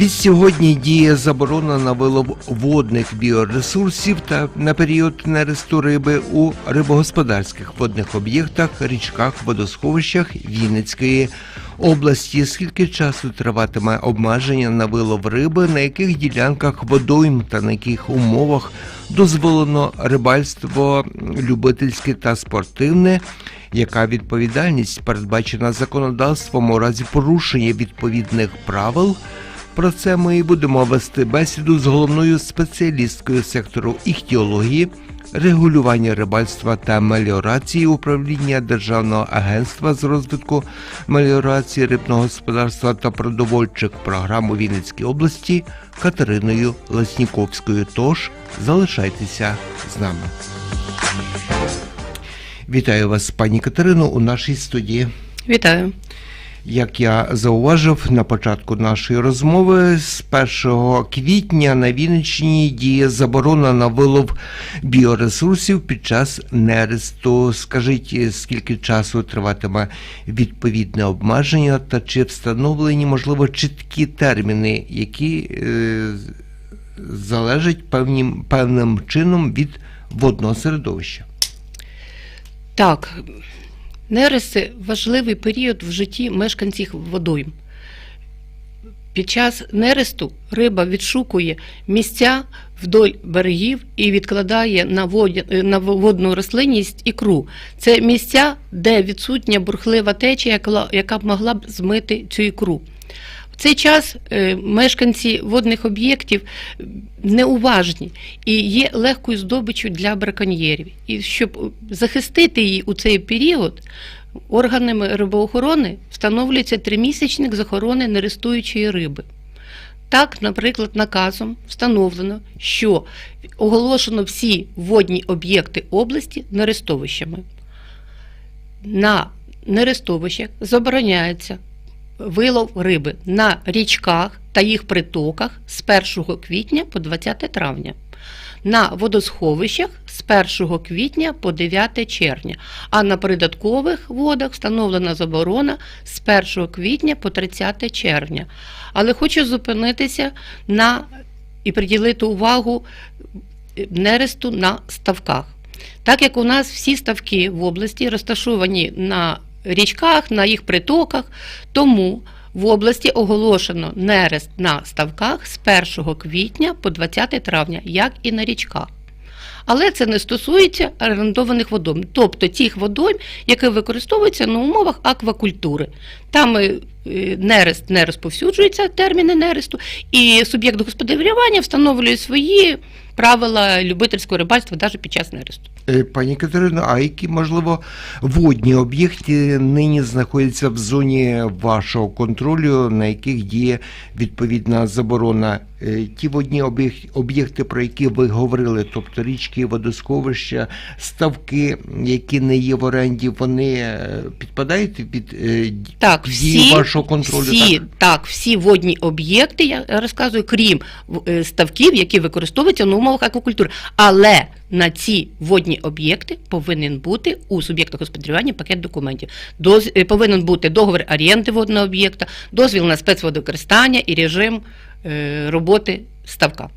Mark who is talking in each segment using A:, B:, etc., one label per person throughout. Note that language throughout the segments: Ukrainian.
A: Від сьогодні діє заборона на вилов водних біоресурсів та на період нересту риби у рибогосподарських водних об'єктах, річках, водосховищах Вінницької області. Скільки часу триватиме обмеження на вилов риби, на яких ділянках водойм та на яких умовах дозволено рибальство любительське та спортивне? Яка відповідальність передбачена законодавством у разі порушення відповідних правил? Про це ми і будемо вести бесіду з головною спеціалісткою сектору іхтіології, регулювання рибальства та меліорації управління Державного агентства з розвитку меліорації рибного господарства та продовольчих програм у Вінницькій області Катериною Лесніковською. Тож залишайтеся з нами. Вітаю вас, пані Катерино, у нашій студії.
B: Вітаю.
A: Як я зауважив на початку нашої розмови, з 1 квітня на Вінниччині діє заборона на вилов біоресурсів під час нересту. Скажіть, скільки часу триватиме відповідне обмеження, та чи встановлені можливо чіткі терміни, які е, залежать певнім, певним чином від водного середовища?
B: Так, нереси важливий період в житті мешканців водойм. Під час нересту риба відшукує місця вдоль берегів і відкладає на, на водну рослинність ікру. Це місця, де відсутня бурхлива течія, яка б могла б змити цю ікру. Цей час е, мешканці водних об'єктів е, неуважні і є легкою здобиччю для браконьєрів. І щоб захистити її у цей період, органами рибоохорони встановлюється тримісячник з охорони нерестуючої риби. Так, наприклад, наказом встановлено, що оголошено всі водні об'єкти області нерестовищами. На нерестовищах забороняється вилов риби на річках та їх притоках з 1 квітня по 20 травня, на водосховищах з 1 квітня по 9 червня, а на придаткових водах встановлена заборона з 1 квітня по 30 червня. Але хочу зупинитися на і приділити увагу нересту на ставках. Так як у нас всі ставки в області розташовані на річках, на їх притоках, тому в області оголошено нерест на ставках з 1 квітня по 20 травня, як і на річках. Але це не стосується орендованих водойм, тобто тих водойм, які використовуються на умовах аквакультури. Там е, нерест не розповсюджується терміни нересту, і суб'єкт господарювання встановлює свої правила любительського рибальства навіть під час нересту.
A: Е, Пані Катерино, а які, можливо, водні об'єкти нині знаходяться в зоні вашого контролю, на яких діє відповідна заборона? Е, Ті водні об'єкти, про які ви говорили, тобто річки, водосховища, ставки, які не є в оренді, вони е, підпадають під
B: Так,
A: дію
B: всі,
A: вашого контролю?
B: всі,
A: так?
B: так? всі водні об'єкти, я розказую, крім ставків, які використовуються на умовах аквакультури. Але на ці водні об'єкти повинен бути у суб'єкта господарювання пакет документів. Доз, е, повинен бути договір оренди водного об'єкта, дозвіл на спецводокористання і режим е, роботи ставка.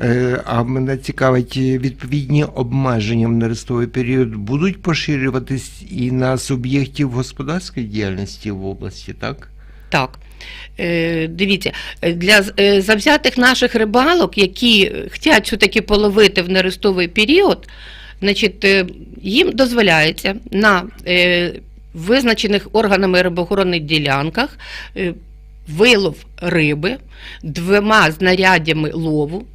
A: Е, А мене цікавить, е, відповідні обмеження в нерестовий період будуть поширюватись і на суб'єктів господарської діяльності в області, так?
B: Так. Е, Дивіться, е, для е, завзятих наших рибалок, які хочуть все-таки половити в нерестовий період, значить, їм дозволяється на визначених органами рибоохоронних ділянках вилов риби двома знаряддями лову,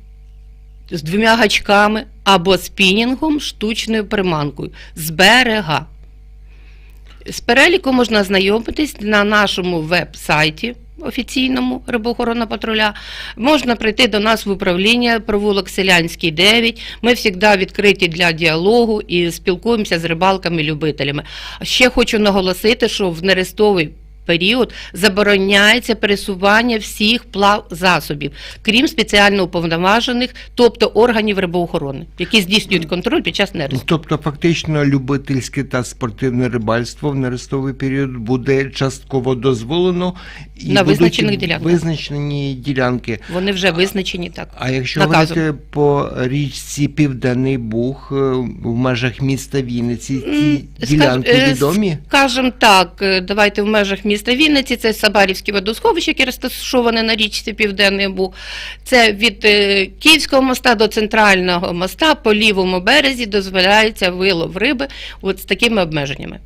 B: з двома гачками або спінінгом, штучною приманкою з берега. З переліку можна знайомитись на нашому веб-сайті офіційному рибоохорона патруля. Можна прийти до нас в управління провулок Селянський 9. Ми завжди відкриті для діалогу і спілкуємося з рибалками-любителями. Ще хочу наголосити, що в нерестовий період забороняється пересування всіх плав засобів, крім спеціально уповноважених, тобто органів рибоохорони, які здійснюють контроль під час нересту.
A: Тобто, фактично, любительське та спортивне рибальство в нерестовий період буде частково дозволено і
B: На
A: будуть
B: визначених ділянках.
A: визначені ділянки.
B: Вони вже визначені так.
A: А якщо
B: Наказом.
A: говорити по річці Південний Буг е, в межах міста Вінниці, ці
B: скаж-
A: ділянки
B: е,
A: відомі?
B: Скажем так, е, давайте в межах міста Вінниці, це Сабарівське водосховище, яке розташоване на річці Південний Буг. Це від е, Київського моста до центрального моста по лівому березі дозволяється вилов риби от з такими обмеженнями.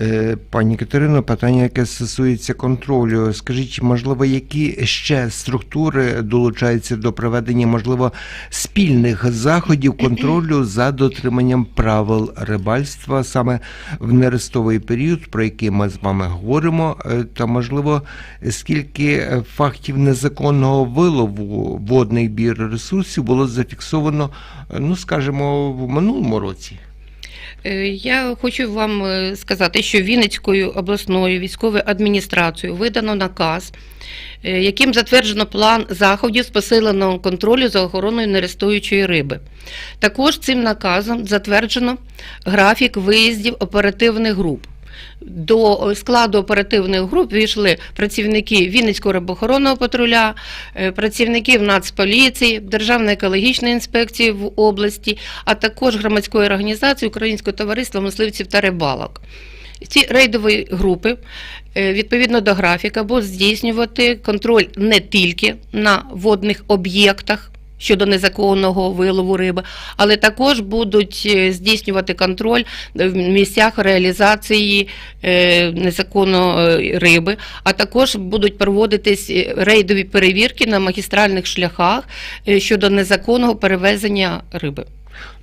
A: Е, Пані Катерино, питання, яке стосується контролю. Скажіть, можливо, які ще структури долучаються до проведення, можливо, спільних заходів контролю за дотриманням правил рибальства саме в нерестовий період, про який ми з вами говоримо, Е, та можливо, скільки фактів незаконного вилову водних біоресурсів було зафіксовано, ну скажімо, в минулому році?
B: Е, Я хочу вам е, сказати, що Вінницькою обласною військовою адміністрацією видано наказ, е, яким затверджено план заходів з посиленого контролю за охороною нерестуючої риби. Також цим наказом затверджено графік виїздів оперативних груп. До складу оперативних груп війшли працівники Вінницького рибоохоронного патруля, е, працівники Нацполіції, Державної екологічної інспекції в області, а також громадської організації Українського товариства мисливців та рибалок. Ці рейдові групи е, відповідно до графіка будуть здійснювати контроль не тільки на водних об'єктах. Щодо незаконного вилову риби, але також будуть е, здійснювати контроль в місцях реалізації е, незаконної риби, а також будуть проводитись е, рейдові перевірки на магістральних шляхах е, щодо незаконного перевезення риби.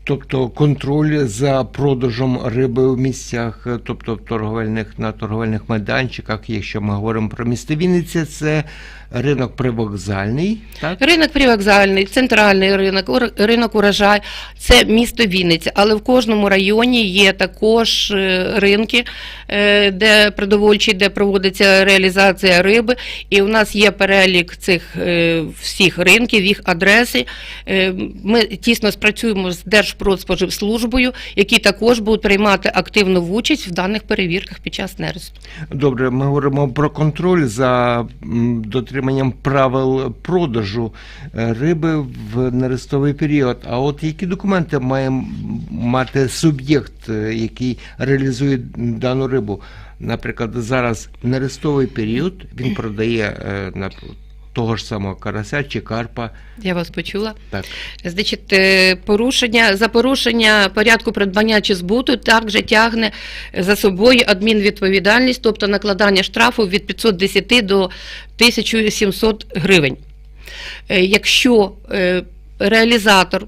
A: Тобто контроль за продажем риби в місцях, е, тобто в торговельних на торговельних майданчиках, якщо ми говоримо про місто Вінниця, це ринок привокзальний, так?
B: Ринок привокзальний, центральний ринок, ринок урожай це місто Вінниця, але в кожному районі є також е, ринки, е, де продовольчі, де проводиться реалізація риби. І у нас є перелік цих е, всіх ринків, їх адреси. Ми тісно спрацюємо з Держпродспоживслужбою, які також будуть приймати активну участь в даних перевірках під час нересту.
A: Добре, ми говоримо про контроль за м, дотриманням правил продажу е, риби в нерестовий період. А от які документи має мати суб'єкт, е, який реалізує дану рибу? Наприклад, зараз нерестовий період він продає е, на того ж самого карася чи карпа.
B: Я вас почула.
A: Так.
B: Значить, е, порушення за порушення порядку придбання чи збуту також тягне за собою адмінвідповідальність, тобто накладання штрафу від 510 до 1700 гривень. Е, Якщо е, реалізатор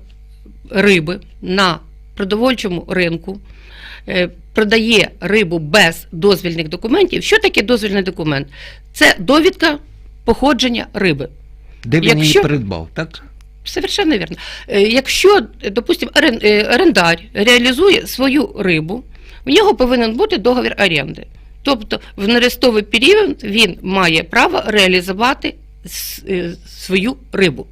B: риби на продовольчому ринку продає рибу без дозвільних документів, що таке дозвільний документ? Це довідка походження риби.
A: Де він її придбав, так?
B: Совершенно вірно. Е, Якщо, допустимо, е, орендар реалізує свою рибу, в нього повинен бути договір оренди. Тобто в нерестовий період він має право реалізувати е, свою рибу.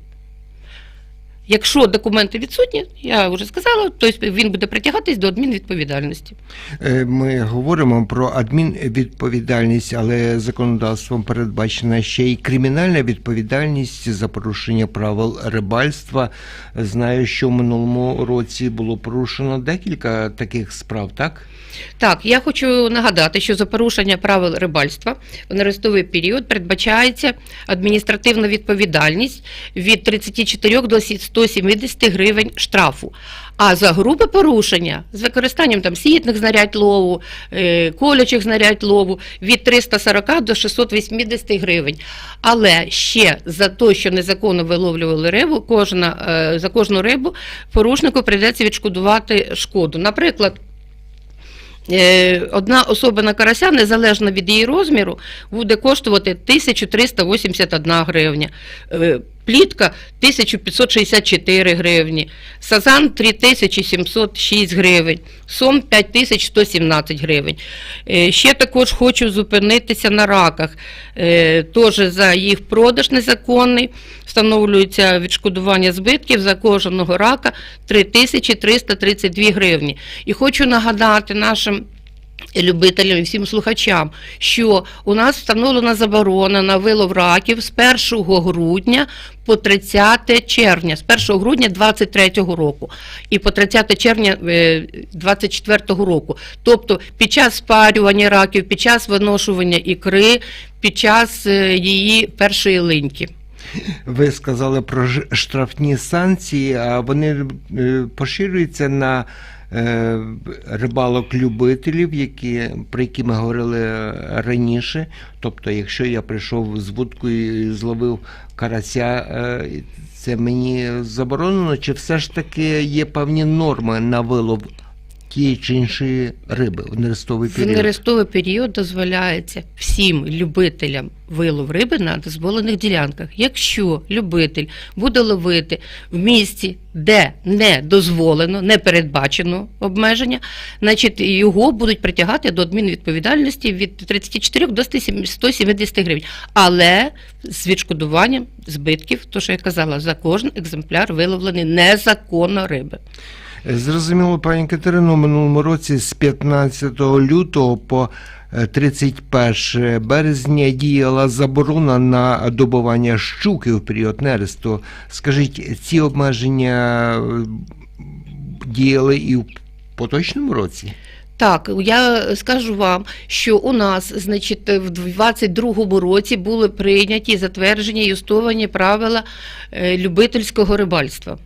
B: Якщо документи відсутні, я вже сказала, то він буде притягатись до адмінвідповідальності.
A: Е, Ми говоримо про адмінвідповідальність, але законодавством передбачена ще й кримінальна відповідальність за порушення правил рибальства. Знаю, що в минулому році було порушено декілька таких справ, так?
B: Так, я хочу нагадати, що за порушення правил рибальства в нерестовий період передбачається адміністративна відповідальність від 34 до 170 гривень штрафу. А за грубе порушення з використанням там сітних знарядь лову, е, колючих знарядь лову від 340 до 680 гривень. Але ще за те, що незаконно виловлювали рибу, кожна, е, за кожну рибу порушнику прийдеться відшкодувати шкоду. Наприклад, е, одна особина карася, незалежно від її розміру, буде коштувати 1381 гривня. Плітка 1564 гривні, сазан 3706 гривень, сом 5117 гривень. Е, Ще також хочу зупинитися на раках. Е, Теж за їх продаж незаконний встановлюється відшкодування збитків за кожного рака 3332 гривні. І хочу нагадати нашим любителям і всім слухачам, що у нас встановлена заборона на вилов раків з 1 грудня по 30 червня, з 1 грудня 23 року і по 30 червня 24 року. Тобто під час спарювання раків, під час виношування ікри, під час е, її першої линьки.
A: Ви сказали про штрафні санкції, а вони е, поширюються на е, рибалок-любителів, які, про які ми говорили раніше. Тобто, якщо я прийшов з вудкою і зловив карася, е, це мені заборонено, чи все ж таки є певні норми на вилов тієї чи іншої риби в нерестовий
B: В нерестовий період дозволяється всім любителям вилов риби на дозволених ділянках. Якщо любитель буде ловити в місці, де не дозволено, не передбачено обмеження, значить його будуть притягати до адмінвідповідальності від 34 до 170 гривень. Але з відшкодуванням збитків, то що я казала, за кожен екземпляр виловлений незаконно риби.
A: Зрозуміло, пані Катерино, минулому році з 15 лютого по е, 31 березня діяла заборона на добування щуки в період нересту. Скажіть, ці обмеження е, діяли і в поточному році?
B: Так, я скажу вам, що у нас, значить, в 22-му році були прийняті затверджені і юстовані правила е, любительського рибальства.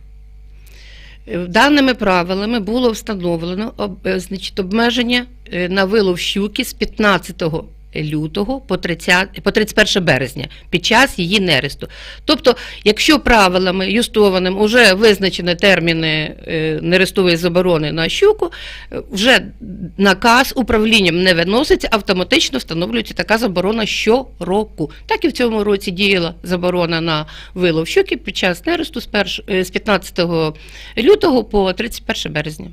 B: Е, Даними правилами було встановлено е, значить, обмеження е, на вилов щуки з 15 лютого по 30, по 31 березня під час її нересту. Тобто, якщо правилами юстованим вже визначені терміни е, нерестової заборони на щуку, е, вже наказ управлінням не виноситься, автоматично встановлюється така заборона щороку. Так і в цьому році діяла заборона на вилов щуки під час нересту з, перш- е, з 15 лютого по 31 березня.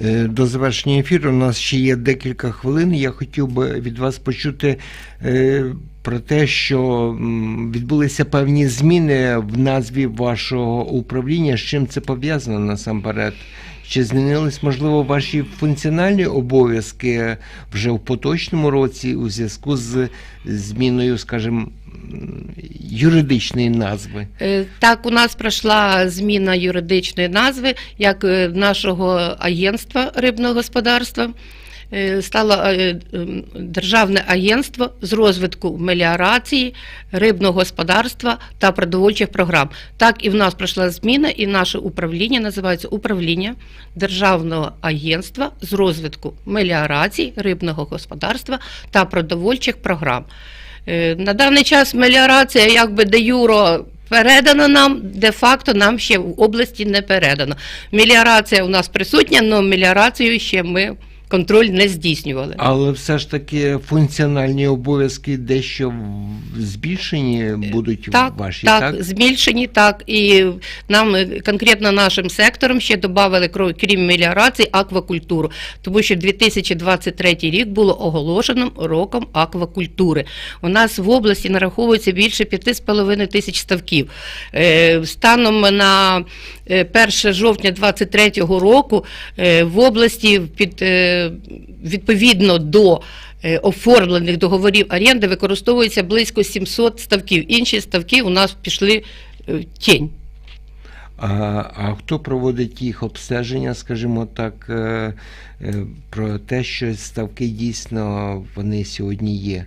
A: Е, До завершення ефіру у нас ще є декілька хвилин. Я хотів би від вас почути е, про те, що відбулися певні зміни в назві вашого управління. З чим це пов'язано насамперед? Чи змінились, можливо, ваші функціональні обов'язки вже в поточному році у зв'язку з зміною, скажімо, юридичної назви?
B: Е, Так, у нас пройшла зміна юридичної назви як е, нашого агентства рибного господарства. Е, Стало е, ем, Державне агентство з розвитку меліорації, рибного господарства та продовольчих програм. Так і в нас пройшла зміна, і наше управління називається управління Державного агентства з розвитку меліорації, рибного господарства та продовольчих програм. Е, На даний час меліорація якби де юро передана нам, де-факто нам ще в області не передано. Меліорація у нас присутня, але меліорацію ще ми контроль не здійснювали.
A: Але все ж таки функціональні обов'язки дещо збільшені будуть
B: Так,
A: ваші,
B: так,
A: так?
B: збільшені, так. І нам е, конкретно нашим сектором ще додали, крім меліорації, аквакультуру. Тому що 2023 рік було оголошеним роком аквакультури. У нас в області нараховується більше 5,5 тисяч ставків. Е, Станом на е, 1 жовтня 2023 року е, в області під, е, відповідно до е, оформлених договорів оренди використовується близько 700 ставків. Інші ставки у нас пішли е, в тінь.
A: А, а хто проводить їх обстеження, скажімо так, е, е, про те, що ставки дійсно вони сьогодні є?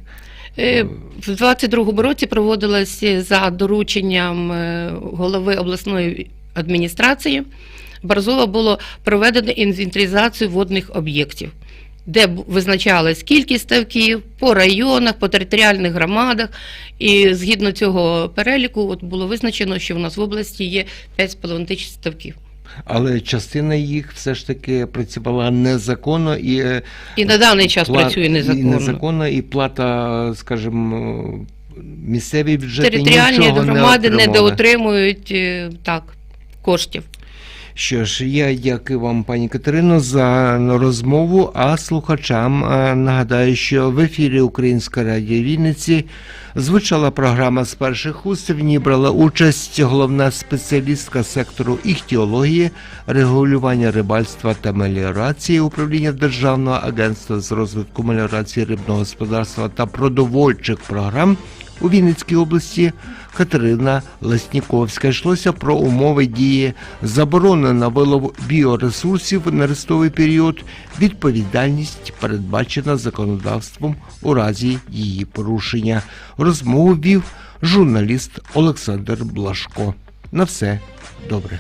B: Е, В 22-му році проводилася за дорученням е, голови обласної адміністрації. Барзова було проведено інвентаризацію водних об'єктів, де визначалась кількість ставків по районах, по територіальних громадах. І згідно цього переліку, от було визначено, що в нас в області є 5,5 тисяч ставків.
A: Але частина їх все ж таки працювала незаконно і е,
B: І на даний час
A: пла-
B: працює
A: І
B: незаконно.
A: незаконно, і плата, скажімо, місцеві бюджети
B: Територіальні
A: нічого
B: громади
A: не
B: не доотримують е, так, коштів.
A: Що ж, я дякую вам, пані Катерино, за розмову. А слухачам е, нагадаю, що в ефірі Українська радіо Вінниці звучала програма з перших уст. В ній брала участь головна спеціалістка сектору іхтіології, регулювання рибальства та меліорації управління Державного агентства з розвитку меліорації рибного господарства та продовольчих програм у Вінницькій області Катерина Лесніковська. Йшлося про умови дії заборони на вилов біоресурсів на рестовий період, відповідальність передбачена законодавством у разі її порушення. Розмову вів журналіст Олександр Блашко. На все добре.